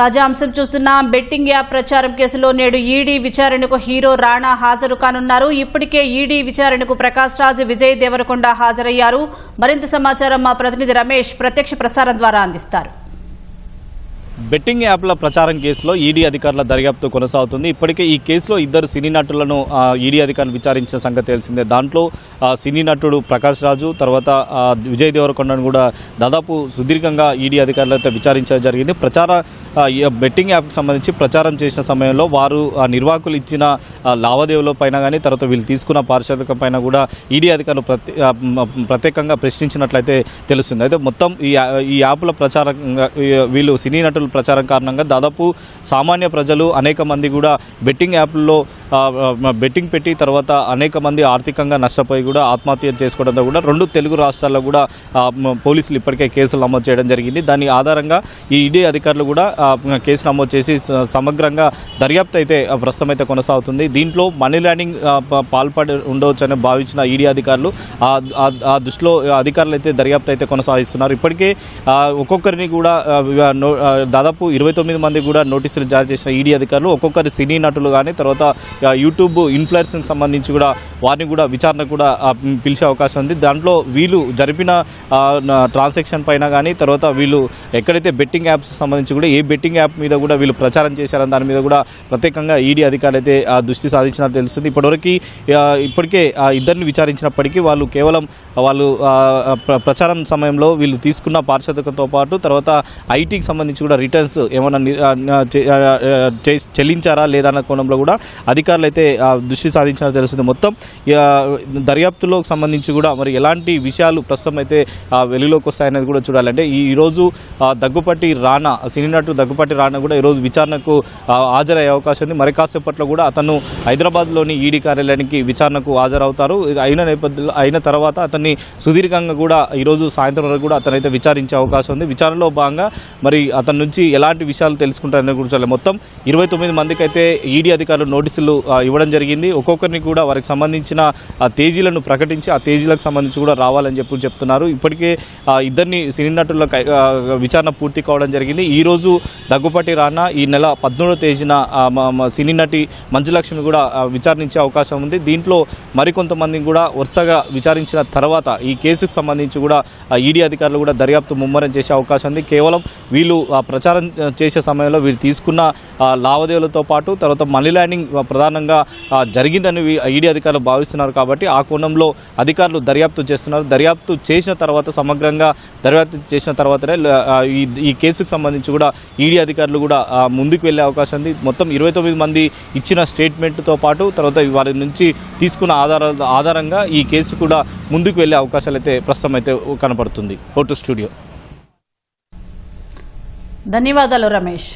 తాజా అంశం చూస్తున్నాం బెట్టింగ్ యాప్ ప్రచారం కేసులో నేడు ఈడీ విచారణకు హీరో రాణా హాజరు కానున్నారు. ఇప్పటికే ఈడీ విచారణకు ప్రకాష్ రాజ్ విజయ్ దేవరకొండ హాజరయ్యారు. మరింత సమాచారం మా ప్రతినిధి రమేష్ ప్రత్యక్ష ప్రసారం ద్వారా అందిస్తారు. బెట్టింగ్ యాప్ల ప్రచారం కేసులో ఈడీ అధికారుల దర్యాప్తు కొనసాగుతుంది. ఇప్పటికే ఈ కేసులో ఇద్దరు సినీ నటులను ఈడీ అధికారులు విచారించిన సంగతి తెలిసిందే. దాంట్లో సినీ నటుడు ప్రకాష్ రాజు తర్వాత విజయ్ దేవరకొండను కూడా దాదాపు సుదీర్ఘంగా ఈడీ అధికారులతో విచారించడం జరిగింది. ప్రచార బెట్టింగ్ యాప్కి సంబంధించి ప్రచారం చేసిన సమయంలో వారు ఆ నిర్వాహకులు ఇచ్చిన లావాదేవీల పైన కానీ తర్వాత వీళ్ళు తీసుకున్న పారిశ్రామిక పైన కూడా ఈడీ అధికారులు ప్రత్యే- ప్రత్యేకంగా ప్రశ్నించినట్లయితే తెలుస్తుంది. అయితే మొత్తం ఈ ఈ యాప్ల ప్రచారంగా వీళ్ళు సినీ నటులు ప్రచారం కారణంగా దాదాపు సామాన్య ప్రజలు అనేక మంది కూడా బెట్టింగ్ యాప్లలో బెట్టింగ్ పెట్టి తర్వాత అనేక మంది ఆర్థికంగా నష్టపోయి కూడా ఆత్మహత్య చేసుకోవడంతో కూడా రెండు తెలుగు రాష్ట్రాల్లో కూడా పోలీసులు ఇప్పటికే కేసులు నమోదు చేయడం జరిగింది. దాని ఆధారంగా ఈ ఈడీ అధికారులు కూడా కేసు నమోదు చేసి సమగ్రంగా దర్యాప్తు అయితే ఆ, ప్రస్తుతం అయితే కొనసాగుతుంది. దీంట్లో మనీ ల్యాండింగ్ ప- పాల్పడి ఉండవచ్చు అని భావించిన ఈడీ అధికారులు ఆ దృష్టిలో అధికారులు అయితే దర్యాప్తు అయితే కొనసాగిస్తున్నారు. ఇప్పటికే ఒక్కొక్కరిని కూడా దాదాపు ఇరవై తొమ్మిది మంది కూడా నోటీసులు జారీ చేసిన ఈడీ అధికారులు ఒక్కొక్కరి సినీ నటులు కానీ తర్వాత యూట్యూబ్ ఇన్ఫ్లుయెన్స్కి సంబంధించి కూడా వారిని కూడా విచారణ కూడా పిలిచే అవకాశం ఉంది. దాంట్లో వీళ్ళు జరిపిన ట్రాన్సాక్షన్ పైన కానీ తర్వాత వీళ్ళు ఎక్కడైతే బెట్టింగ్ యాప్స్ సంబంధించి కూడా ఏ బెట్టింగ్ యాప్ మీద కూడా వీళ్ళు ప్రచారం చేశారని దాని మీద కూడా ప్రత్యేకంగా ఈడీ అధికారులు అయితే దృష్టి సాధించినట్టు తెలుస్తుంది. ఇప్పటివరకు ఇప్పటికే ఇద్దరిని విచారించినప్పటికీ వాళ్ళు కేవలం వాళ్ళు ప్ర- ప్రచారం సమయంలో వీళ్ళు తీసుకున్న పారిశ్రామికతో పాటు తర్వాత ఐటీకి సంబంధించి కూడా రిటర్న్స్ ఏమైనా చే- చెల్లించారా లేదా అన్న కోణంలో కూడా అధికారులు అయితే దృష్టి సాధించినట్టు తెలుస్తుంది. మొత్తం ఆ, దర్యాప్తులో సంబంధించి కూడా మరి ఎలాంటి విషయాలు ప్రస్తుతం అయితే వెలుగులోకి వస్తాయనేది కూడా చూడాలంటే ఈ దగ్గుపట్టి రోజు రానా సినీ నటుడు దగ్గుపట్టి రానా కూడా ఈరోజు విచారణకు హాజరయ్యే అవకాశం ఉంది. మరి కాసేపట్లో కూడా అతను హైదరాబాద్లోని ఈడీ కార్యాలయానికి విచారణకు హాజరవుతారు. అయిన నేపథ్యంలో అయిన తర్వాత అతన్ని సుదీర్ఘంగా కూడా ఈరోజు సాయంత్రం వరకు కూడా అతనైతే విచారించే అవకాశం ఉంది. విచారణలో భాగంగా మరి అతని నుంచి ఎలాంటి విషయాలు తెలుసుకుంటారనే కూడా చూడాలి. మొత్తం ఇరవై తొమ్మిది మందికి అయితే ఈడీ అధికారులు నోటీసులు ఇవ్వడం జరిగింది. ఒక్కొక్కరిని కూడా వారికి సంబంధించిన తేజీలను ప్రకటించి ఆ తేజీలకు సంబంధించి కూడా రావాలని చెప్పి చెప్తున్నారు. ఇప్పటికే ఇద్దరిని సినీ నటుల విచారణ పూర్తి కావడం జరిగింది. ఈరోజు దగ్గుపాటి రానా ఈ నెల పద్మూడవ తేదీన మ- సినీ నటి మంజులక్ష్మి కూడా విచారించే అవకాశం ఉంది. దీంట్లో మరికొంతమందిని కూడా వరుసగా విచారించిన తర్వాత ఈ కేసుకు సంబంధించి కూడా ఈడీ అధికారులు కూడా దర్యాప్తు ముమ్మరం చేసే అవకాశం ఉంది. కేవలం వీళ్ళు ఆ, ప్రచారం చేసే సమయంలో వీళ్ళు తీసుకున్న లావాదేవీలతో పాటు తర్వాత మనీ ల్యాండింగ్ ప్రధానంగా జరిగిందని ఈడీ అధికారులు భావిస్తున్నారు కాబట్టి ఆ కోణంలో అధికారులు దర్యాప్తు చేస్తున్నారు. దర్యాప్తు చేసిన తర్వాత సమగ్రంగా దర్యాప్తు చేసిన తర్వాతనే ఈ కేసుకు సంబంధించి కూడా ఈడీ అధికారులు కూడా ముందుకు వెళ్ళే అవకాశం ఉంది. మొత్తం ఇరవై తొమ్మిది మంది ఇచ్చిన స్టేట్మెంట్తో పాటు తర్వాత వారి నుంచి తీసుకున్న ఆధారాల ఆధారంగా ఈ కేసు కూడా ముందుకు వెళ్ళే అవకాశాలు అయితే ప్రస్తుతం అయితే కనపడుతుంది. ఓటు స్టూడియో. ధన్యవాదాలు రమేష్.